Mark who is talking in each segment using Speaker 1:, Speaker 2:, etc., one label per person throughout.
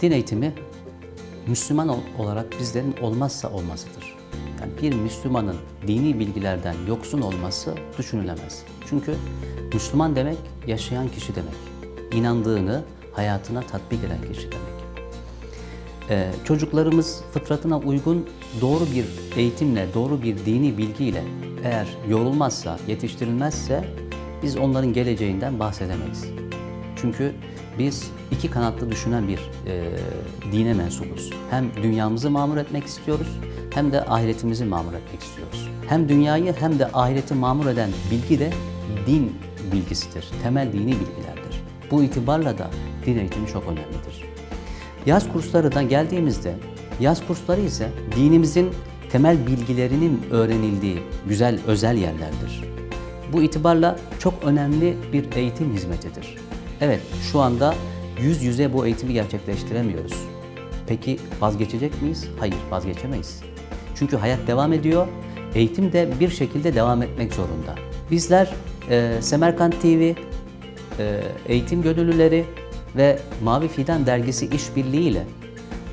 Speaker 1: din eğitimi Müslüman ol- olarak bizlerin olmazsa olmazıdır. Yani bir Müslümanın dini bilgilerden yoksun olması düşünülemez. Çünkü Müslüman demek yaşayan kişi demek. İnandığını hayatına tatbik eden kişi demek. Ee, çocuklarımız fıtratına uygun doğru bir eğitimle, doğru bir dini bilgiyle eğer yorulmazsa, yetiştirilmezse biz onların geleceğinden bahsedemeyiz. Çünkü biz iki kanatlı düşünen bir e, dine mensubuz. Hem dünyamızı mamur etmek istiyoruz hem de ahiretimizi mamur etmek istiyoruz. Hem dünyayı hem de ahireti mamur eden bilgi de din bilgisidir. Temel dini bilgilerdir. Bu itibarla da din eğitimi çok önemlidir. Yaz kurslarına geldiğimizde, yaz kursları ise dinimizin temel bilgilerinin öğrenildiği güzel özel yerlerdir. Bu itibarla çok önemli bir eğitim hizmetidir. Evet, şu anda yüz yüze bu eğitimi gerçekleştiremiyoruz. Peki vazgeçecek miyiz? Hayır, vazgeçemeyiz. Çünkü hayat devam ediyor, eğitim de bir şekilde devam etmek zorunda. Bizler e, Semerkant TV, e, eğitim gönüllüleri ve Mavi Fidan dergisi işbirliğiyle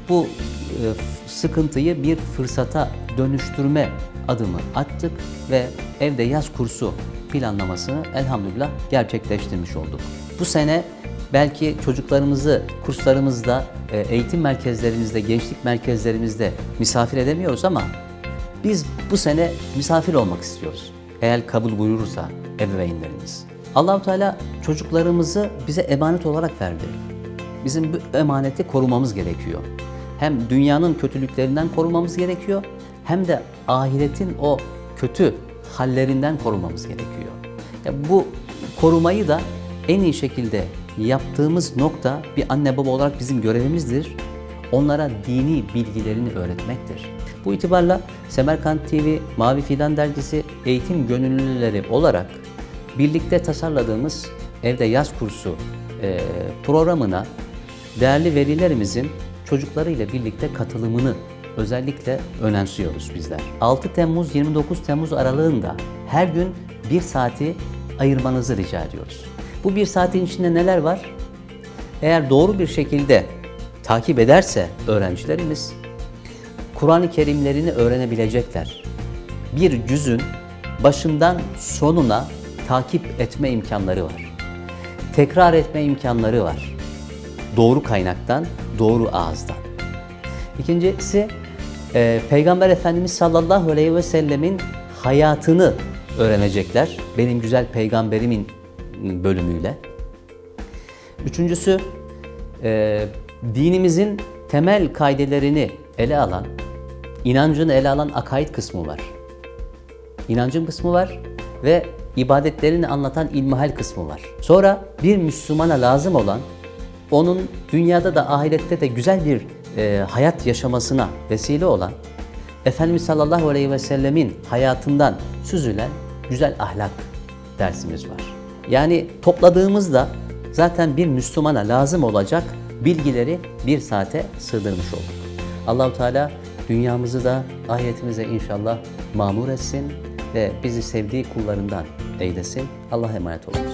Speaker 1: bu e, sıkıntıyı bir fırsata dönüştürme adımı attık ve evde yaz kursu planlamasını elhamdülillah gerçekleştirmiş olduk. Bu sene belki çocuklarımızı kurslarımızda, e, eğitim merkezlerimizde, gençlik merkezlerimizde misafir edemiyoruz ama biz bu sene misafir olmak istiyoruz. Eğer kabul buyurursa ebeveynlerimiz. Allahu Teala çocuklarımızı bize emanet olarak verdi. Bizim bu emaneti korumamız gerekiyor. Hem dünyanın kötülüklerinden korumamız gerekiyor hem de ahiretin o kötü hallerinden korumamız gerekiyor. Bu korumayı da en iyi şekilde yaptığımız nokta bir anne baba olarak bizim görevimizdir onlara dini bilgilerini öğretmektir. Bu itibarla Semerkant TV, Mavi Fidan Dergisi eğitim gönüllüleri olarak birlikte tasarladığımız evde yaz kursu e, programına değerli velilerimizin çocuklarıyla birlikte katılımını özellikle önemsiyoruz bizler. 6 Temmuz 29 Temmuz aralığında her gün bir saati ayırmanızı rica ediyoruz. Bu bir saatin içinde neler var? Eğer doğru bir şekilde takip ederse öğrencilerimiz Kur'an-ı Kerimlerini öğrenebilecekler. Bir cüzün başından sonuna takip etme imkanları var. Tekrar etme imkanları var. Doğru kaynaktan, doğru ağızdan. İkincisi, e, Peygamber Efendimiz sallallahu aleyhi ve sellemin hayatını öğrenecekler. Benim güzel peygamberimin bölümüyle. Üçüncüsü, e, dinimizin temel kaidelerini ele alan, inancını ele alan akaid kısmı var. İnancın kısmı var ve ibadetlerini anlatan ilmihal kısmı var. Sonra bir Müslümana lazım olan, onun dünyada da ahirette de güzel bir e, hayat yaşamasına vesile olan, Efendimiz sallallahu aleyhi ve sellemin hayatından süzülen güzel ahlak dersimiz var. Yani topladığımızda zaten bir Müslümana lazım olacak bilgileri bir saate sığdırmış olduk. Allahu Teala dünyamızı da ahiretimize inşallah mamur etsin ve bizi sevdiği kullarından eylesin. Allah'a emanet olunuz.